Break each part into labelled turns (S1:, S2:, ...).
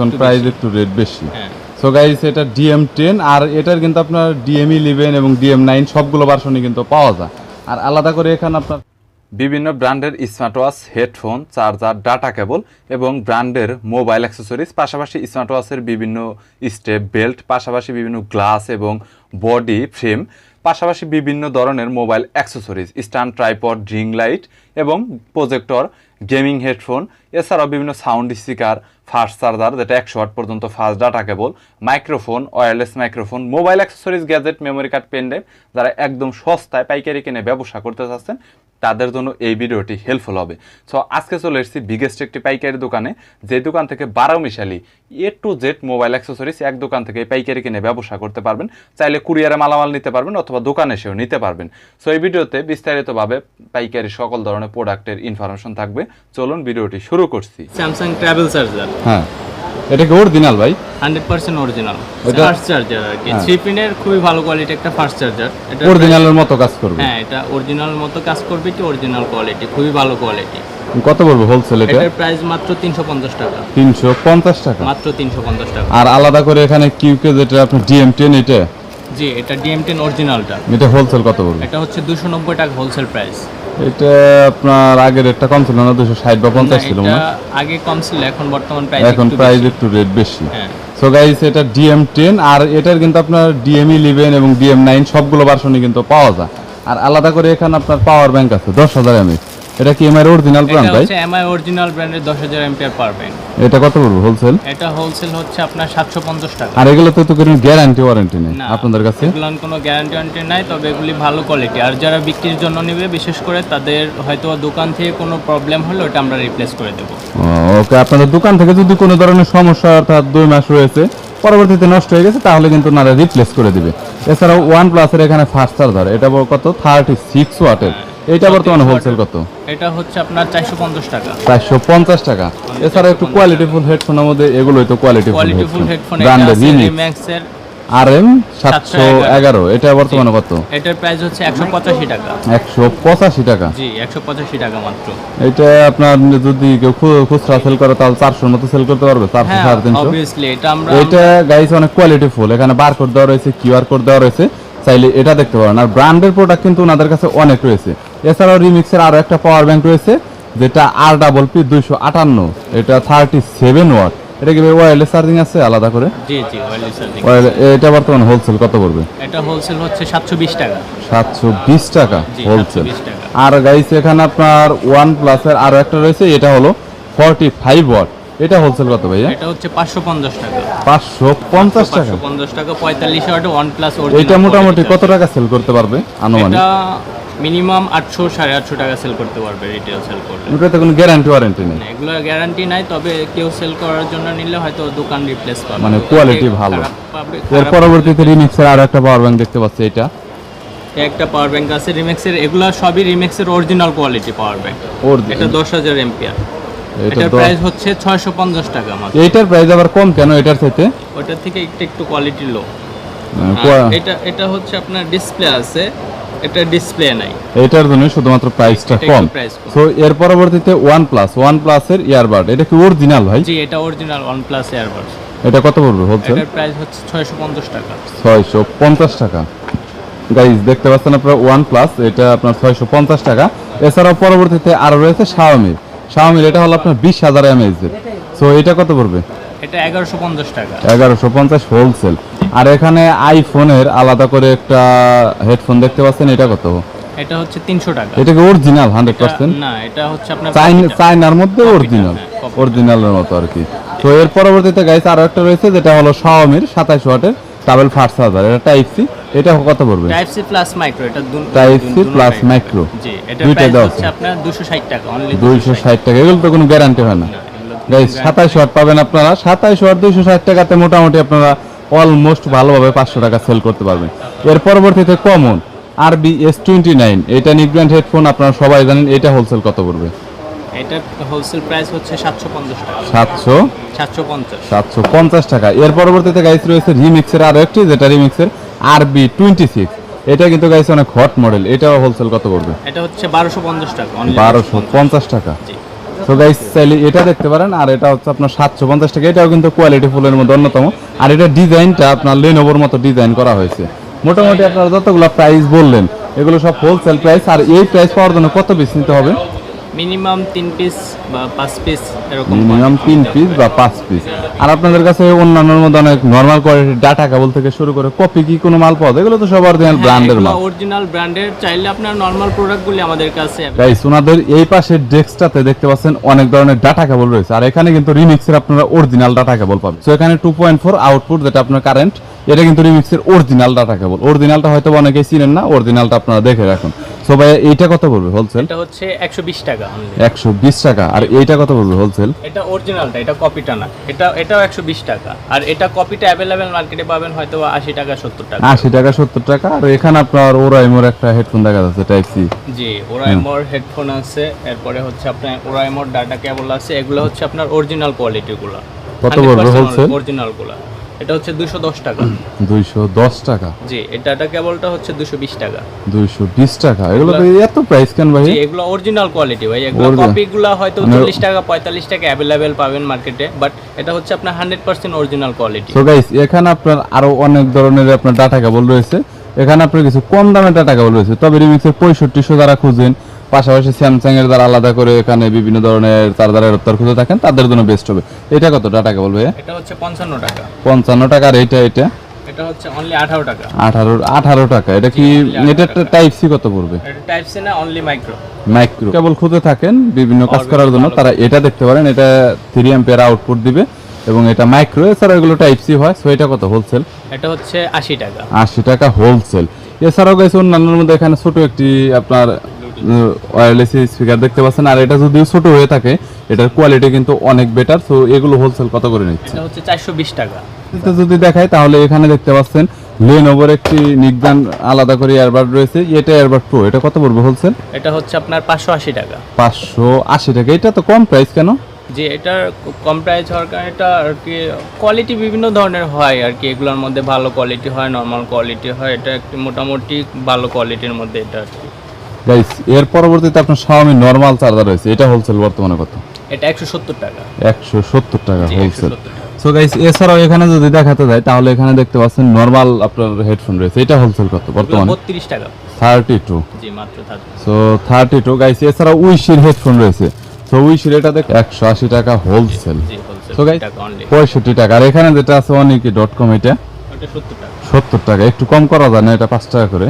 S1: এখন
S2: একটু
S1: প্রাইস
S2: বেশি।
S1: একটু রেট বেশি।
S2: হ্যাঁ।
S1: সো গাইস এটা ডিএম টেন আর এটার কিন্তু আপনার ডিএম ইলেভেন এবং ডিএম নাইন সবগুলো ভার্সনই কিন্তু পাওয়া যায়। আর আলাদা করে এখানে আপনার বিভিন্ন ব্র্যান্ডের smart watch headphone charger data cable এবং ব্র্যান্ডের মোবাইল অ্যাক্সেসরিজ পাশাপাশি স্মার্ট ওয়াচের বিভিন্ন স্টেপ বেল্ট পাশাপাশি বিভিন্ন গ্লাস এবং বডি ফ্রেম পাশাপাশি বিভিন্ন ধরনের মোবাইল অ্যাক্সেসরিজ স্ট্যান্ড ট্রাইপড ড্রিং লাইট এবং প্রজেক্টর গেমিং হেডফোন, এছাড়াও বিভিন্ন সাউন্ড স্পিকার, ফাস্ট চার্জার, যেটা একশো ওয়াট পর্যন্ত fast data cable, microphone wireless microphone mobile accessories gadget memory card pen drive যারা একদম সস্তায় পাইকারি কিনে ব্যবসা করতে চাচ্ছেন, তাদের জন্য এই ভিডিওটি হেল্পফুল হবে। সো আজকে চলে এসেছি বিগেস্ট একটি পাইকারি দোকানে, যে দোকান থেকে বারো মিশালি A to Z mobile accessories এক দোকান থেকে পাইকারি কিনে ব্যবসা করতে পারবেন। চাইলে কুরিয়ারে মালামাল নিতে পারবেন অথবা দোকানে এসেও নিতে পারবেন। সো এই ভিডিওতে বিস্তারিতভাবে পাইকারি সকল ধরনের প্রোডাক্টের ইনফরমেশন থাকবে। চলুন ভিডিওটি শুরু করছি।
S2: স্যামসাং ট্রাভেল চার্জার
S1: হ্যাঁ। এটা কি অরিজিনাল ভাই?
S2: হান্ড্রেড পার্সেন্ট অরিজিনাল
S1: এটা-
S2: ফার্স্ট চার্জার আর কি।
S1: হ্যাঁ।
S2: থ্রি পিনের খুবই ভালো কোয়ালিটি একটা ফার্স্ট চার্জার এটা
S1: অরিজিনালের মতো কাজ করবে।
S2: হ্যাঁ এটা অরিজিনাল মতো কাজ করবে কি অরিজিনাল কোয়ালিটি খুবই ভালো কোয়ালিটি
S1: কত বলব হোলসেল এটা?
S2: এটার প্রাইস মাত্র তিনশো পঞ্চাশ টাকা।
S1: তিনশো পঞ্চাশ টাকা?
S2: মাত্র তিনশো পঞ্চাশ টাকা।
S1: আর আলাদা করে এখানে কিউকে যেটা আপনার ডিএম টেন এটা?
S2: জি এটা ডিএম টেন অরিজিনালটা
S1: এটা হোলসেল কত বলব
S2: এটা হচ্ছে দুশো নব্বই টাকা হোলসেল প্রাইস
S1: এটা আপনার আগের রেটটা কম ছিল না দুশো ষাট বা পঞ্চাশ ছিল না
S2: আগে কম ছিল এখন বর্তমান প্রাইস
S1: এখন প্রাইস একটু রেট বেশি।
S2: হ্যাঁ।
S1: সো গাইস এটা ডিএম টেন আর এটার কিন্তু আপনার ডিএম ইলেভেন এবং ডিএম নাইন সবগুলো ভার্সনই কিন্তু পাওয়া যায়। আর আলাদা করে এখানে আপনার পাওয়ার ব্যাংক আছে দশ হাজার এমএস এটা কি এমআই অরিজিনাল
S2: এটা
S1: ভাই?
S2: হচ্ছে এমআই অরিজিনাল ব্র্যান্ডের দশ হাজার এমপিআর পারবেন
S1: এটা কত পড়বে হোলসেল
S2: এটা হোলসেল হচ্ছে আপনার সাতশো পঞ্চাশ টাকা।
S1: আর এগুলোতে তো কোনো গ্যারান্টি ওয়ারেন্টি নেই আপনাদের কাছে?
S2: এগুলোর কোনো গ্যারান্টি ওয়ারেন্টি নাই তবে এগুলি ভালো কোয়ালিটি আর যারা বিক্রির জন্য নেবে বিশেষ করে তাদের হয়তো দোকান থেকে কোনো প্রবলেম হলে ওটা আমরা রিপ্লেস করে দেবো।
S1: ওকে আপনাদের দোকান থেকে যদি কোনো ধরনের সমস্যা অর্থাৎ দুই মাস রয়েছে পরবর্তীতে নষ্ট হয়ে গেছে তাহলে কিন্তু নারা রিপ্লেস করে দিবে। এছাড়াও ওয়ান প্লাসের এখানে ফাস্ট চার্জার এটা কত? থার্টি সিক্স ওয়াটের এটা বর্তমানে হোলসেল কত?
S2: এটা হচ্ছে আপনার চারশো পঞ্চাশ টাকা।
S1: চারশো পঞ্চাশ টাকা। এছাড়া একটু কোয়ালিটিফুল হেডফোনের মধ্যে এগুলোই তো কোয়ালিটিফুল
S2: কোয়ালিটি ফুল হেডফোন
S1: ব্র্যান্ডের রিমিক্স
S2: রিম্যাক্সের
S1: আর এম সাতশো এগারো। এটা বর্তমানে কত?
S2: এটার প্রাইস হচ্ছে একশো পঁচাশি টাকা।
S1: একশো পঁচাশি টাকা।
S2: জি একশো পঁচাশি টাকা মাত্র।
S1: এটা আপনার যদি কেউ খুচরা সেল করে তাহলে চারশোর মতো সেল করতে পারবে চারশো
S2: হ্যাঁ
S1: সাড়ে তিনশো।
S2: অবভিয়াসলি এটা আমরা
S1: এটা গাইস অনেক কোয়ালিটি ফুল এখানে বারকোড দেওয়া রয়েছে কিউআর কোড দেওয়া রয়েছে। চাইলে এটা দেখতে পারেন। আর ব্র্যান্ডের প্রোডাক্ট কিন্তু ওনাদের কাছে অনেক রয়েছে। এছাড়াও রিমিক্সের আরও একটা পাওয়ার ব্যাংক রয়েছে যেটা আর ডাবল পি দুইশো আটান্ন। এটা থার্টি সেভেন ওয়াট এটা কি ওয়ারলেস চার্জিং আছে? আলাদা করে?
S2: জি জি ওয়েলি চার্জিং
S1: এটা বর্তমানে হোলসেল কত পড়বে?
S2: এটা হোলসেল হচ্ছে সাতশো বিশ টাকা।
S1: সাতশো বিশ টাকা হোলসেল আর গাইস এখানে আপনার ওয়ান প্লাসের আরও একটা রয়েছে এটা হলো ফর্টি ফাইভ ওয়াট এটা হোলসেল কত ভাইয়া?
S2: এটা হচ্ছে পাঁচশো পঞ্চাশ টাকা।
S1: পাঁচশো পঞ্চাশ টাকা?
S2: পাঁচশো পঞ্চাশ টাকা পঁয়তাল্লিশ ওয়াট ওয়ান প্লাস
S1: এটা মোটামুটি কত টাকা সেল করতে পারবে আনুমানিক?
S2: এটা মিনিমাম আটশো সাড়ে আটশো টাকা সেল করতে পারবে রিটেল সেল করলে।
S1: ওটাতে কোনো গ্যারান্টি ওয়ারেন্টি নেই।
S2: এগুলো গ্যারান্টি নাই তবে কেউ সেল করার জন্য নিলে হয়তো দোকান রিপ্লেস পাবে।
S1: মানে
S2: থেকে
S1: ভালো। এর পরবর্তীতে রিমিক্সের আরও একটা পাওয়ার ব্যাংক দেখতে পাচ্ছি এটা।
S2: একটা পাওয়ার ব্যাংক আছে রিমেক্সের এগুলো সবই রিমেক্সের অরিজিনাল কোয়ালিটি পাওয়ার ব্যাংক এটা দশ হাজার এমপিআর এটার প্রাইস হচ্ছে টাকা মাত্র।
S1: প্রাইস আবার কম কেন এটার থেকে
S2: ওটার থেকে একটু একটু কোয়ালিটি লো
S1: মানে
S2: এটা এটা হচ্ছে আপনার ডিসপ্লে আছে এটা ডিসপ্লে নাই।
S1: এটার জন্য শুধুমাত্র প্রাইসটা কম। সো এর পরবর্তীতে প্লাস ওয়ান প্লাসের ইয়ারবাড এটা কি অরিজিনাল ভাই?
S2: জি এটা অরিজিনাল প্লাস এয়ারবাডস
S1: এটা কত পড়বে হোলসেল
S2: এটার প্রাইস হচ্ছে ছয়শো পঞ্চাশ টাকা।
S1: ছয়শো পঞ্চাশ টাকা। গাইজ দেখতে পাচ্ছেন আপনার প্লাস এটা আপনার ছয়শো পঞ্চাশ টাকা। এছাড়াও পরবর্তীতে আরও রয়েছে শাওমির শাওমির এটা হলো আপনার বিশ হাজার এমএইচ এর। সো এটা কত পড়বে?
S2: এটা এগারোশো পঞ্চাশ টাকা।
S1: এগারোশো পঞ্চাশ হোলসেল আর এখানে আইফোনের আলাদা করে একটা হেডফোন দেখতে পাচ্ছেন এটা কত?
S2: এটা হচ্ছে তিনশো টাকা।
S1: এটা কি অরিজিনাল হান্ড্রেড পার্সেন্ট
S2: না এটা হচ্ছে আপনার
S1: চাইনার মধ্যে অরিজিনাল
S2: হ্যাঁ।
S1: অরিজিনালের মতো আর কি। তো এর পরবর্তীতে গাইস আরও একটা রয়েছে যেটা হলো শাওমির সাতাইশ ওয়াটের ডাবল ফাস্ট চার্জার এটা টাইপ সি এটা কত পড়বে?
S2: টাইপ সি প্লাস মাইক্রো এটা দু-
S1: টাইপ সি প্লাস মাইক্রো
S2: জি এটা প্রাইস হচ্ছে
S1: আছে।
S2: আপনার দুশো ষাট টাকা অনলি
S1: দুইশো ষাট। টাকা এগুলো তো কোনো গ্যারান্টি হয় না। গাইস সাতাইশ ওয়াট পাবেন আপনারা। সাতাইশ ওয়াট দুইশো ষাট টাকাতে মোটামুটি আপনারা অলমোস্ট ভালোভাবে পাঁচশো টাকা সেল করতে পারবেন। এর পরবর্তীতে common R B S twenty nine এটা নিকব্র্যান্ড হেডফোন আপনারা সবাই জানেন এটা হোলসেল কত পড়বে?
S2: এটা হোলসেল প্রাইস হচ্ছে সাতশো পঞ্চাশ টাকা।
S1: সাতশো?
S2: সাতশো পঞ্চাশ।
S1: সাতশো পঞ্চাশ টাকা। এর পরবর্তীতে গাইস রয়েছে রিমিক্সের আরও একটি যেটা রিমিক্সের আর বি টোয়েন্টি সিক্স এটা কিন্তু গাইস অনেক হট মডেল এটাও হোলসেল কত পড়বে?
S2: এটা হচ্ছে বারোশো পঞ্চাশ টাকা
S1: বারোশো পঞ্চাশ টাকা। তো গাইস চাইলে এটা দেখতে পারেন আর এটা হচ্ছে আপনার সাতশো পঞ্চাশ টাকা। এটাও কিন্তু কোয়ালিটি ফুলের মধ্যে অন্যতম। আর এটা ডিজাইনটা আপনার লেনোভোর মতো ডিজাইন করা হয়েছে। মোটামুটি আপনারা যতগুলো প্রাইস বললেন এগুলো সব হোলসেল প্রাইস আর এই প্রাইস পাওয়ার জন্য কত পিস নিতে হবে?
S2: মিনিমাম তিন পিস বা পাঁচ পিস এরকম
S1: মিনিমাম তিন পিস বা পাঁচ পিস আর আপনাদের কাছে অন্যান্যর মধ্যে অনেক নর্মাল কোয়ালিটির ডাটা কেবল থেকে শুরু করে কপি কি কোনো মাল পাওয়া যায়? এগুলো তো সব অরিজিনাল ব্র্যান্ডের মাল।
S2: অরিজিনাল ব্র্যান্ডের চাইলে আপনার নর্মাল প্রোডাক্টগুলি আমাদের কাছে
S1: এই পাশের ডেস্কটাতে দেখতে পাচ্ছেন অনেক ধরনের ডাটা কেবল রয়েছে। আর এখানে কিন্তু রিমিক্সের আপনারা অরিজিনাল ডাটা কেবল পাবেন। তো এখানে টু পয়েন্ট ফোর আউটপুট যেটা আপনার কারেন্ট এটা কিন্তু রিমিক্সের অরিজিনাল ডাটা কেবল অরিজিনালটা হয়তো অনেকেই চিনেন না অরিজিনালটা আপনারা দেখে রাখুন। সো ভাই এইটা কত পড়বে হোলসেল
S2: এটা হচ্ছে একশো বিশ টাকা। Only।
S1: একশো বিশ টাকা। আর এইটা কত পড়বে হোলসেল
S2: এটা অরিজিনালটা এটা কপিটা না। এটা এটাও একশো বিশ টাকা। আর এটা কপিটা অ্যাভেলেবেল মার্কেটে পাবেন হয়তো আশি টাকা সত্তর টাকা।
S1: আশি টাকা সত্তর টাকা। আর এখানে আপনার ওরাইমোর একটা হেডফোন দেখা যাচ্ছে টাইপ সি
S2: জি ওরাইমোর হেডফোন আছে। এরপরে হচ্ছে আপনার ওরাইমোর ডাটা কেবল আছে। এগুলো হচ্ছে আপনার অরিজিনাল কোয়ালিটিগুলো
S1: কত?
S2: অরিজিনালগুলো এটা হচ্ছে দুশো দশ টাকা।
S1: দুইশো দশ টাকা?
S2: জি এই ডাটা কেবলটা হচ্ছে দুশো বিশ টাকা।
S1: দুইশো বিশ টাকা? এগুলো তো এত প্রাইস কেন ভাই?
S2: এগুলো অরিজিনাল কোয়ালিটি ভাই। এগুলো কপিগুলো হয়তো
S1: মানে-
S2: চল্লিশ টাকা পঁয়তাল্লিশ টাকা অ্যাভেলেবেল পাবেন মার্কেটে বাট এটা হচ্ছে আপনার হান্ড্রেড পার্সেন্ট অরিজিনাল কোয়ালিটি
S1: তো গাইস এখানে আপনার আরও অনেক ধরনের আপনার ডাটা কেবল রয়েছে। এখানে আপনার কিছু কম দামের ডাটা কেবল রয়েছে তবে রিমিক্সের পঁয়ষট্টিশো যারা খুঁজেন পাশাপাশি স্যামসাং এর দ্বারা আলাদা করে এখানে বিভিন্ন ধরনের চার্জার অ্যাডাপ্টার খুঁজে থাকেন তাদের জন্য বেস্ট হবে। এটা কত ডাটা কেবল ভাইয়া?
S2: এটা হচ্ছে পঞ্চান্ন টাকা।
S1: পঞ্চান্ন টাকা আর এটা এটা
S2: এটা হচ্ছে অনলি আঠারো টাকা।
S1: আঠারো আঠারো টাকা। এটা কি এটা টাইপ সি কত পড়বে?
S2: এটা টাইপ সি না অনলি মাইক্রো
S1: মাইক্রো কেবল খুঁজে থাকেন বিভিন্ন কাজ করার জন্য। তারা এটা দেখতে পারেন এটা থ্রি এম্পিয়ার আউটপুট দিবে এবং এটা মাইক্রো এছাড়া এগুলো টাইপ সি হয় সো এটা কত হোলসেল
S2: এটা হচ্ছে আশি টাকা।
S1: আশি টাকা হোলসেল এছাড়াও গেছে অন্যান্যর মধ্যে এখানে ছোট একটি আপনার ওয়্যারলেস স্পিকার দেখতে পাচ্ছেন। আর এটা যদিও ছোট হয়ে থাকে এটার কোয়ালিটি কিন্তু অনেক বেটার সো এগুলো হোলসেল কত করে নিচ্ছে?
S2: এটা হচ্ছে চারশো বিশ টাকা।
S1: এটা যদি দেখাই তাহলে এখানে দেখতে পাচ্ছেন লেনোভোর একটি নিকদান আলাদা করে এয়ারবাড রয়েছে। এটা এয়ারবাড প্রো এটা কত পড়বে হোলসেল
S2: এটা হচ্ছে আপনার পাঁচশো আশি টাকা।
S1: পাঁচশো আশি টাকা। এটা তো কম প্রাইস কেন?
S2: যে এটার কম প্রাইস হওয়ার কারণে এটা আর কি কোয়ালিটি বিভিন্ন ধরনের হয় আর কি। এগুলোর মধ্যে ভালো কোয়ালিটি হয় নর্মাল কোয়ালিটি হয়। এটা একটি মোটামুটি ভালো কোয়ালিটির মধ্যে এটা আর কি।
S1: গাইস এর পরবর্তীতে আপনার Xiaomi নরমাল চার্জার রয়েছে। এটা হোলসেল বর্তমানে কত?
S2: এটা একশো সত্তর টাকা।
S1: একশো সত্তর টাকা হোলসেল সো গাইস এছাড়াও এখানে যদি দেখাতে যায় তাহলে এখানে দেখতে পাচ্ছেন নরমাল আপনার হেডফোন রয়েছে। এটা হোলসেল কত বর্তমানে?
S2: বত্রিশ টাকা।
S1: থার্টি টু
S2: জি মাত্র থাকবে
S1: সো থার্টি টু গাইস এছাড়াও উইশির হেডফোন রয়েছে। সো উইশির এটা দেখ একশো আশি টাকা হোলসেল
S2: হোলসেল
S1: So guys-
S2: টাকা
S1: পঁয়ষট্টি টাকা। আর এখানে যেটা আছে অনেকে ডট কম এটা
S2: ওটা সত্তর টাকা।
S1: সত্তর টাকা। একটু কম করা যায় না এটা পাঁচ টাকা করে।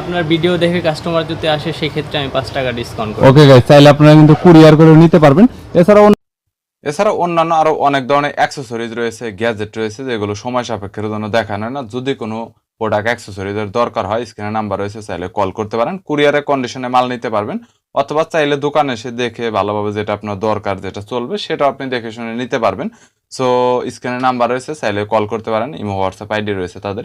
S2: আপনার ভিডিও দেখে কাস্টমার যদি আসে সেক্ষেত্রে আমি পাঁচ টাকা ডিসকাউন্ট করি
S1: ওকে গাইস চাইলে আপনারা কিন্তু কুরিয়ার করে নিতে পারবেন। এছাড়াও এছাড়া অন্যান্য আরও অনেক ধরনের অ্যাক্সেসরিজ রয়েছে গ্যাজেট রয়েছে যেগুলো সময় সাপেক্ষের জন্য দেখানো না। যদি কোনো প্রোডাক্ট অ্যাক্সেসরিজের দরকার হয় স্ক্রিনে নাম্বার রয়েছে চাইলে কল করতে পারেন। কুরিয়ারের কন্ডিশনে মাল নিতে পারবেন। অথবা চাইলে দোকানে এসে দেখে ভালোভাবে যেটা আপনার দরকার যেটা চলবে সেটা আপনি দেখে শুনে নিতে পারবেন। সো স্ক্রিনে নাম্বার রয়েছে চাইলে কল করতে পারেন। ইমো হোয়াটসঅ্যাপ আইডি রয়েছে তাদের।